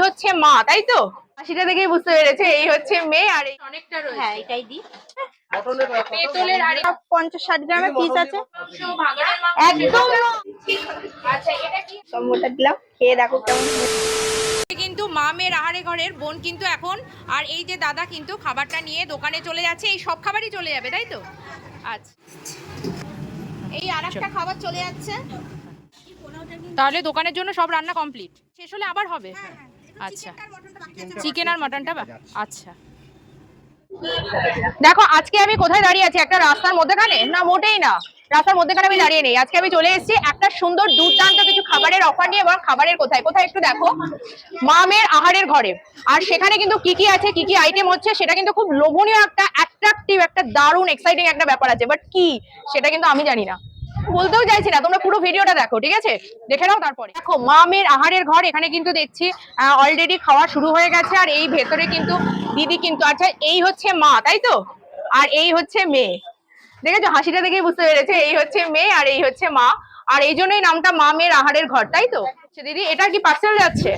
হচ্ছে মা তাই তো? হাসিটা দেখেই বুঝতে পেরেছে এই হচ্ছে মেয়ে আর এই অনেকটা হ্যাঁ রয়েছে এটাই দিই পেতলের হাড়ি পঞ্চাশ ষাট গ্রামের পিস আছে। মাংস, ভাগাড়ের মাংস, একদম। আচ্ছা এটা কি? সম্বরটা দিলাম খেয়ে দেখো কেমন কিন্তু মা মেয়ের আহারে ঘরের বোন কিন্তু এখন আর এই যে দাদা কিন্তু খাবারটা নিয়ে দোকানে চলে যাচ্ছে এই সব খাবারই চলে যাবে তাই তো? আচ্ছা। এই আর একটা খাবার চলে যাচ্ছে। তাহলে দোকানের জন্য সব রান্না কমপ্লিট শেষ হলে আবার হবে। আচ্ছা। চিকেন আর মাটনটা আচ্ছা। দেখো আজকে আমি কোথায় দাঁড়িয়ে আছি? একটা রাস্তার মধ্যেখানে? না মোটেই না। রাস্তার মধ্যেখানে আমি দাঁড়িয়ে নেই। আজকে আমি চলে এসেছি একটা সুন্দর দুর্দান্ত কিছু খাবারের অফার নিয়ে এবং খাবারের কোথায়? কোথায় একটু দেখো। মামের আহারের ঘরে। আর সেখানে কিন্তু কি কি আছে কি কি আইটেম হচ্ছে সেটা কিন্তু খুব লোভনীয় একটা অ্যাট্রাকটিভ একটা দারুণ এক্সাইটিং একটা ব্যাপার আছে। বাট কি? সেটা কিন্তু আমি জানি না। বলতেও চাইছি না তোমরা পুরো ভিডিওটা দেখো ঠিক আছে? দেখে নাও তারপরে। দেখো মামের আহারের ঘর এখানে কিন্তু দেখছি অলরেডি খাওয়া শুরু হয়ে গেছে আর এই ভেতরে কিন্তু দিদি কিন্তু আচ্ছা এই হচ্ছে মা তাই তো? আর এই হচ্ছে মেয়ে। দেখেছ? হাসিটা দেখেই বুঝতে পেরেছে এই হচ্ছে মেয়ে আর এই হচ্ছে মা। আর এই জন্যই নামটা মা মেয়ের আহারের ঘর তাই তো? আচ্ছা, দিদি এটা কি পার্সেল যাচ্ছে?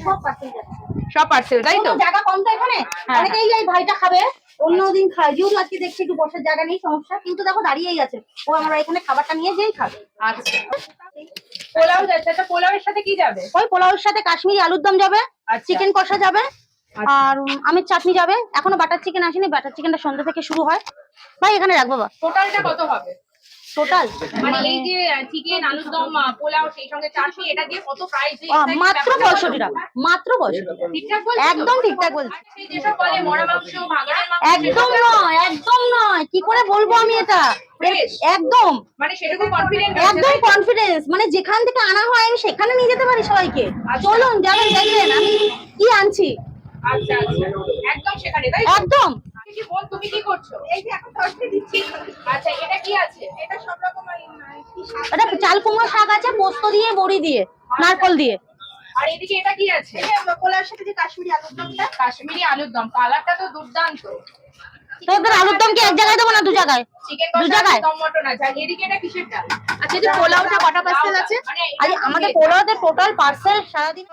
সব পার্সেল তাই তো? জায়গা কম তো এখানে? হ্যাঁ। এই ভাইটা খাবে। অন্যদিন খায়। যেহেতু আজকে দেখছি একটু বসার জায়গা নেই সমস্যা। কিন্তু দেখো দাঁড়িয়েই আছে। ও আমরা এখানে খাবারটা নিয়ে যেই খাবে। আচ্ছা। পোলাও যাচ্ছে। আচ্ছা পোলাওয়ের সাথে কি যাবে? ওই পোলাওর সাথে কাশ্মীরি আলুর দম যাবে আর চিকেন কষা যাবে আচ্ছা। আর আমের চাটনি যাবে। এখনও বাটার চিকেন আসেনি বাটার চিকেনটা সন্ধ্যা থেকে শুরু হয়। ভাই এখানে রাখব বাবা। টোটালটা কত হবে? টোটাল মানে এই যে চিকেন আলুর দম পোলাও সেই সঙ্গে চাটনি এটা দিয়ে কত প্রাইস মাত্র পঁয়ষট্টি টাকা মাত্র ঠিকঠাক বলছি? একদম ঠিকঠাক বলছি। যেসব বলে মরা মাংস ভাগাড়ের মাংস একদম নয় একদম নয়। কি করে বলব আমি এটা? একদম। মানে সেরকম কনফিডেন্ট একদম কনফিডেন্স মানে যেখান থেকে আনা হয় আমি সেখানে নিয়ে যেতে পারি সবাইকে। আচ্ছা। চলুন যাবেন দেখবেন আমি কি আনছি? আচ্ছা আচ্ছা। একদম সেখানে তাই একদম। কি বল তুমি কি করছ? এই যে এখন তরকারি দিচ্ছি। আচ্ছা এটা কি আছে? এটা সব রকম এটা চাল কুমড়ো শাক আছে পোস্ত দিয়ে বড়ি দিয়ে নারকল দিয়ে। আর এদিকে এটা কি আছে? পোলার সাথে যে কাশ্মীরি আলুর দমটা। কাশ্মীরি আলুর দম। কালারটা তো দুর্দান্ত। তোদের আলুর দম কি এক জায়গায় দেবো না দু জায়গায়? চিকেন দু জায়গায়? দম মটন আছে আর এদিকে এটা কিসেরটা আচ্ছা যে পোলাওটা কটা পার্সেল আছে? মানে আরে আমাদের পোলাওতে টোটাল পার্সেল সারাদিন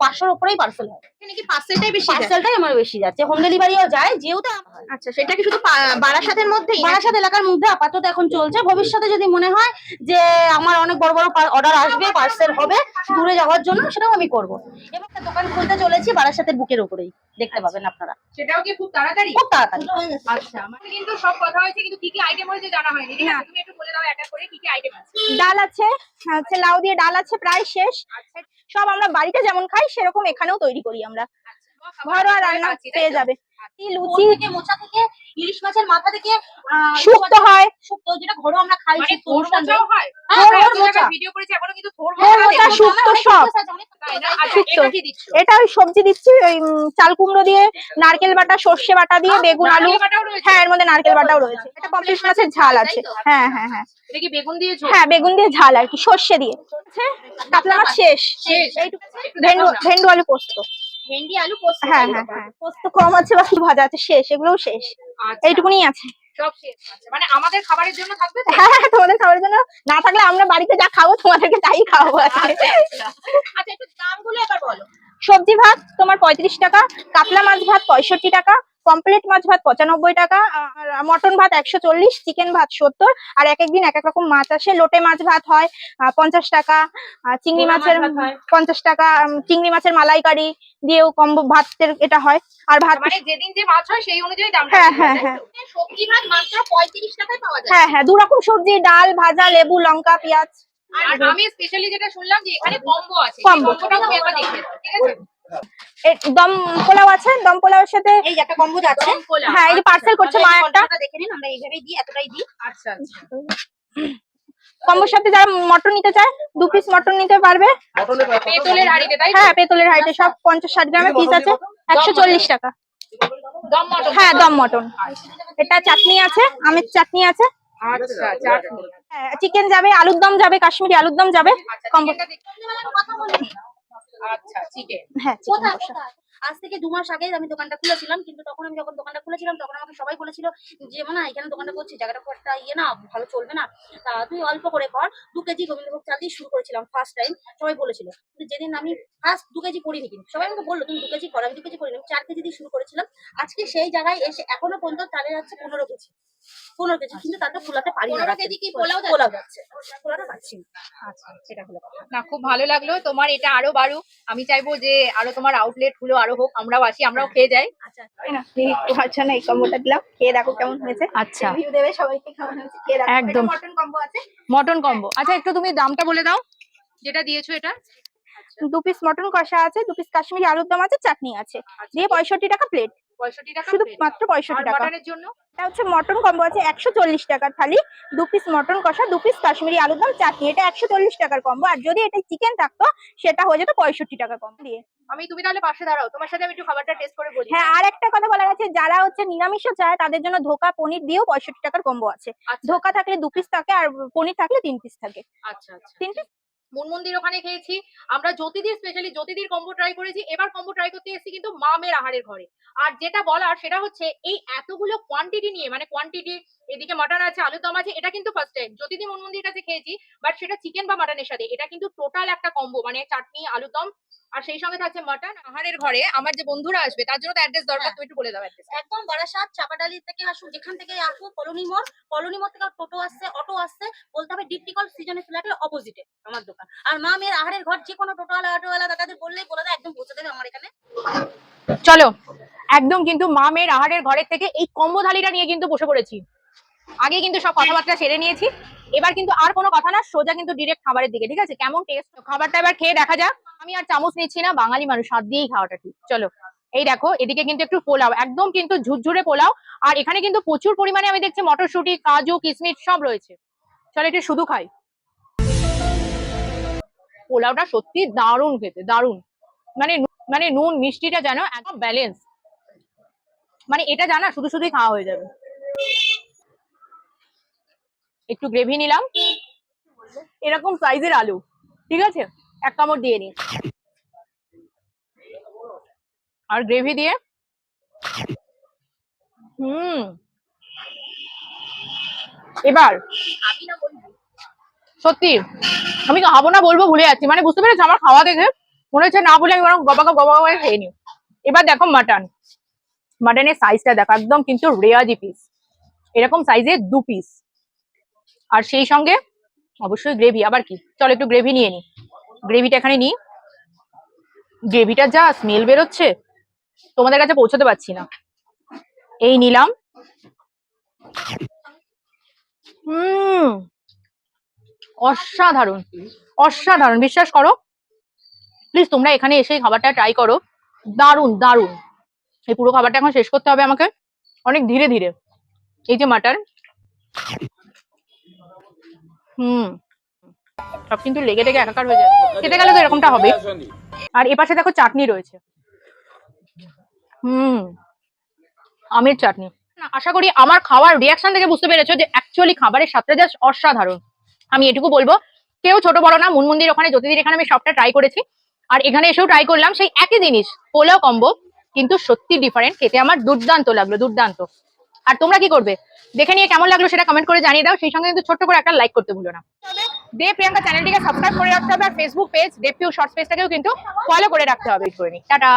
পাঁচশোর উপরেই পার্সেল হয়। এখানে কি পার্সেলটাই বেশি? পার্সেলটাই আমার বেশি যাচ্ছে। হোম ডেলিভারিও যায় যেহেতু আচ্ছা সেটা কি শুধু বারাসাতের মধ্যেই বারাসাত এলাকার মধ্যে আপাতত এখন চলছে। ভবিষ্যতে যদি মনে হয় যে আমার অনেক বড় বড় অর্ডার আসবে পার্সেল হবে দূরে যাওয়ার জন্য সেটাও আমি করব। এবং একটা দোকান খুলতে চলেছি বারাসাতের বুকের উপরেই। দেখতে পাবেন আপনারা। সেটাও কি খুব তাড়াতাড়ি? খুব তাড়াতাড়ি। আচ্ছা মানে কিন্তু সব কথা হয়েছে কিন্তু কি কি আইটেম হয়েছে জানা হয়নি। ঠিক তুমি একটু বলে দাও এক এক করে কি কি আইটেম আছে। ডাল আছে হচ্ছে লাউ দিয়ে ডাল আছে প্রায় শেষ। আচ্ছা। সব আমরা বাড়িতে যেমন খাই সেরকম এখানেও তৈরি করি আমরা। আচ্ছা, ঘরোয়া রান্না পেয়ে যাবে। লুচি থেকে মোচা থেকে ইলিশ মাছের মাথা থেকে হয়। শুক্তো যেটা আমরা খাই মানে থোর মোচাও হয়? হ্যাঁ, থোর মোচা। ভিডিও করেছি এখনও কিন্তু থোর থোর মোচা সব? আচ্ছা। এটা ওই সবজি দিচ্ছি ওই চাল কুমড়ো দিয়ে নারকেল বাটা সর্ষে বাটা দিয়ে বেগুন আলু? হ্যাঁ এর মধ্যে নারকেল বাটাও রয়েছে। এটা পমফ্রেট মাছের ঝাল আছে। হ্যাঁ হ্যাঁ হ্যাঁ। বেগুন দিয়ে হ্যাঁ বেগুন দিয়ে ঝাল আর কি সর্ষে দিয়ে। আছে, কাতলা মাছ শেষ। ভেন্ডু আলু পোস্ত। ভেন্ডি আলু পোস্ত হ্যাঁ হ্যাঁ হ্যাঁ। পোস্ত কম আছে বাকি ভাজা আছে শেষ এগুলোও শেষ। আচ্ছা, এইটুকুনি আছে। সব শেষ। আচ্ছা, মানে আমাদের খাবারের জন্য থাকবে হ্যাঁ হ্যাঁ তোমাদের খাবারের জন্য না থাকলে আমরা বাড়িতে যা খাব তোমাদেরকে তাই খাওয়াবো আচ্ছা একটু দামগুলো এবার বলো। সবজি ভাত তোমার পঁয়ত্রিশ টাকা কাতলা মাছ ভাত পঁয়ষট্টি টাকা কমপ্লিট মাছ ভাত পঁচানব্বই টাকা আর মটন ভাত একশো চল্লিশ চিকেন ভাত সত্তর আর এক একদিন এক এক রকম মাছ আসে। লোটে মাছ ভাত হয় পঞ্চাশ টাকা চিংড়ি মাছের পঞ্চাশ টাকা চিংড়ি মাছের মালাইকারি দিয়েও কম্বো ভাতের এটা হয়। আর ভাত মানে যেদিন যে মাছ হয় সেই অনুযায়ী দাম হ্যাঁ হ্যাঁ হ্যাঁ। সবজি ভাত মাত্র পঁয়ত্রিশ টাকায় পাওয়া যায়। হ্যাঁ হ্যাঁ দু রকম সবজি ডাল ভাজা লেবু লঙ্কা পেঁয়াজ। আর আমি স্পেশালি যেটা শুনলাম যে এখানে কম্বো আছে। কম্বোটা তুমি একবার দেখে ঠিক আছে? দম পোলাও আছে দম সাথে এই একটা কম্বো পোলাও। হ্যাঁ এই যে পার্সেল করছে মা একটা দেখে নিন আমরা এইভাবেই দিই এতটাই দিই। আচ্ছা আচ্ছা। কম্বোর সাথে যারা মটন নিতে চায় দু পিস মটন নিতে পারবে। পেতলের হাড়িতে তাই হ্যাঁ পেতলের হাইটে সব পঞ্চাশ ষাট গ্রামের পিস আছে একশো চল্লিশ টাকা। দম মটন। হ্যাঁ দম মটন। এটা চাটনি আছে আমের চাটনি আছে। আচ্ছা চাটনি। চিকেন যাবে আলুর দম যাবে কাশ্মীরি আলুর দম যাবে আচ্ছা কম্বো আচ্ছা চিকেন হ্যাঁ চিকেন আজ থেকে দু মাস আগে আমি দোকানটা খুলেছিলাম কিন্তু তখন আমি যখন দোকানটা খুলেছিলাম তখন আমাকে সবাই বলেছিল যে না এখানে দোকানটা করছি জায়গাটা খুব একটা ইয়ে না ভালো চলবে না। তা তুই অল্প করে কর দু কেজি গোবিন্দভোগ চাল দিয়ে শুরু করেছিলাম ফার্স্ট টাইম সবাই বলেছিল। কিন্তু যেদিন আমি ফার্স্ট দু কেজি করিনি কিন্তু সবাই আমাকে বলল তুমি দু কেজি করো আমি দু কেজি করিনি আমি চার কেজি দিয়ে শুরু করেছিলাম। আজকে সেই জায়গায় এসে এখনও পর্যন্ত চালে যাচ্ছে পনেরো কেজি পনেরো কেজি কিন্তু তাতে ফুলাতে পারি না কেজি কি পোলাও? পোলাও যাচ্ছে পোলাওটা পাচ্ছি আচ্ছা সেটা হলো না খুব ভালো লাগল তোমার এটা আরও বাড়ুক। আমি চাইব যে আরও তোমার আউটলেটগুলো আরও হোক আমরাও আসি আমরাও খেয়ে যাই। আচ্ছা। না, এই তোমার জন্য এই কম্বোটা দিলাম খেয়ে দেখো কেমন হয়েছে। আচ্ছা। রিভিউ দেবে সবাইকে কেমন হয়েছে খেয়ে দেখো। একদম। মটন কম্বো আছে। মটন কম্বো আচ্ছা একটু তুমি দামটা বলে দাও যেটা দিয়েছ এটা। দু পিস মটন কষা আছে দু পিস কাশ্মীরি আলুর দম আছে চাটনি আছে। দিয়ে পঁয়ষট্টি টাকা প্লেট শুধু। মাত্র পঁয়ষট্টি টাকা। জন্য? এটা হচ্ছে মটন কম্বো আছে একশো চল্লিশ টাকার থালি দু পিস মটন কষা দু পিস কাশ্মীরি আলুর দম চাটনি। এটা একশো চল্লিশ টাকার কম্বো আর যদি এটা চিকেন থাকতো সেটা হয়ে যেত পঁয়ষট্টি টাকার কম্বো দিয়ে। আমি তুমি তাহলে পাশে দাঁড়াও। তোমার সাথে আমি একটু খাবারটা টেস্ট করে বলি। হ্যাঁ আর একটা কথা বলার আছে যারা হচ্ছে নিরামিষও চায় তাদের জন্য ধোকা পনির দিয়েও পঁয়ষট্টি টাকার কম্বো আছে। আচ্ছা। ধোকা থাকলে দু পিস থাকে আর পনির থাকলে তিন পিস থাকে। আচ্ছা আচ্ছা। তিন পিস মনমন্দির ওখানে খেয়েছি। আমরা জ্যোতিদির স্পেশালি জ্যোতিদির কম্বো ট্রাই করেছি। এবার কম্বো ট্রাই করতে এসেছি কিন্তু মামের আহারের ঘরে। আর যেটা বলার সেটা হচ্ছে এই এতগুলো কোয়ান্টিটি নিয়ে মানে কোয়ান্টিটি এদিকে মাটন আছে আলু দম আছে, এটা কিন্তু ফার্স্ট টাইম জ্যোতিদি মন মন্দির কাছে খেয়েছি বাট সেটা চিকেন বা মাটনের সাথে। এটা কিন্তু টোটাল একটা কম্বো মানে চাটনি আলু দম আর সেই সঙ্গে থাকছে মাটন আহারের ঘরে আমার যে বন্ধুরা আসবে তার জন্য তো অ্যাড্রেস দরকার হ্যাঁ। তুমি একটু বলে দাও অ্যাড্রেস একদম বারাসাত চাপাডালি থেকে আসুন যেখান থেকে আসুন কলোনি মোড় কলোনি মোড় থেকে টোটো আসছে অটো আসছে বলতে হবে ডিপটিকল সিজনের ফ্ল্যাটের অপোজিটে আমার দোকান। আর মা মেয়ের আহারের ঘর যে কোনো টোটোওয়ালা অটোওয়ালা দাদাদের বললেই বলে দেয় একদম পৌঁছে দেবে আমার এখানে। চলো একদম কিন্তু মা মেয়ের আহারের ঘরের থেকে এই কম্বো থালিটা নিয়ে কিন্তু বসে পড়েছি। আগে কিন্তু সব কথাবার্তা সেরে নিয়েছি। এবার কিন্তু আর কোনো কথা না, সোজা কিন্তু ডিরেক্ট খাবারের দিকে, ঠিক আছে? কেমন টেস্ট খাবারটা এবার খেয়ে দেখা যাক। আমি আর চামচ নিচ্ছি না, বাঙালি মানুষ, হাত দিয়েই খাওয়াটা ঠিক। চলো, এই দেখো, এদিকে কিন্তু একটু পোলাও, একদম কিন্তু ঝুরঝুরে পোলাও। আর এখানে কিন্তু প্রচুর পরিমাণে আমি দেখছি মটরশুঁটি, কাজু, কিশমিশ সব রয়েছে। চলো, একটু শুধু খাই। পোলাওটা সত্যি দারুণ খেতে, দারুণ। মানে মানে নুন, মিষ্টিটা যেন একদম ব্যালেন্স মানে এটা জানা, শুধু শুধুই খাওয়া হয়ে যাবে। একটু গ্রেভি নিলাম। এরকম সাইজের আলু, ঠিক আছে? এক কামড় দিয়ে নিন। আর গ্রেভি দিয়ে? হুম। এবার, সত্যি, আমি খাব না বলব ভুলে যাচ্ছি। মানে বুঝতে পেরেছি আমার খাওয়া দেখে? মনে হচ্ছে না বলে আমি বরং গবা গবা গবা খেয়ে নিই। এবার দেখো মাটন মাটনের সাইজটা দেখো, একদম কিন্তু রেয়াজি পিস এরকম সাইজের দু পিস আর সেই সঙ্গে অবশ্যই গ্রেভি আবার কি? চলো একটু গ্রেভি নিয়ে নি। গ্রেভিটা এখানে নিই গ্রেভিটা যা স্মেল বেরোচ্ছে, তোমাদের কাছে পৌঁছতে পারছি না। এই নিলাম। অসাধারণ অসাধারণ। বিশ্বাস করো প্লিজ তোমরা এখানে এসে খাবারটা ট্রাই করো। দারুণ দারুণ। এই পুরো খাবারটা এখন শেষ করতে হবে আমাকে। অনেক ধীরে ধীরে। এই যে মাটার হুম। সব কিন্তু লেগে লেগে একাকার হয়ে যাচ্ছে। খেতে গেলে তো এরকমটা হবে আর এপাশে দেখো চাটনি রয়েছে। হুম। আমের চাটনি। আশা করি আমার খাওয়ার রিয়াকশন থেকে বুঝতে পেরেছ যে অ্যাকচুয়ালি খাবারের স্বাদটা জাস্ট অসাধারণ। আমি এটুকু বলব, কেউ ছোট বড় না, মনমন্দির ওখানে জ্যোতিদির এখানে আমি সবটা ট্রাই করেছি। আর এখানে এসেও ট্রাই করলাম সেই একই জিনিস, পোলাও কম্বো কিন্তু সত্যি ডিফারেন্ট খেতে আমার দুর্দান্ত লাগল, দুর্দান্ত। আর তোমরা কি করবে? দেখে নিয়ে কেমন লাগল সেটা কমেন্ট করে জানিয়ে দাও। সেই সঙ্গে কিন্তু ছোট্ট করে একটা লাইক করতে ভুলো না। দে প্রিয়াঙ্কা চ্যানেলটিকে সাবস্ক্রাইব করে রাখতে হবে আর ফেসবুক পেজ দেবপিউ শর্টস পেজটাকেও কিন্তু ফলো করে রাখতে হবে। করে নি টাটা।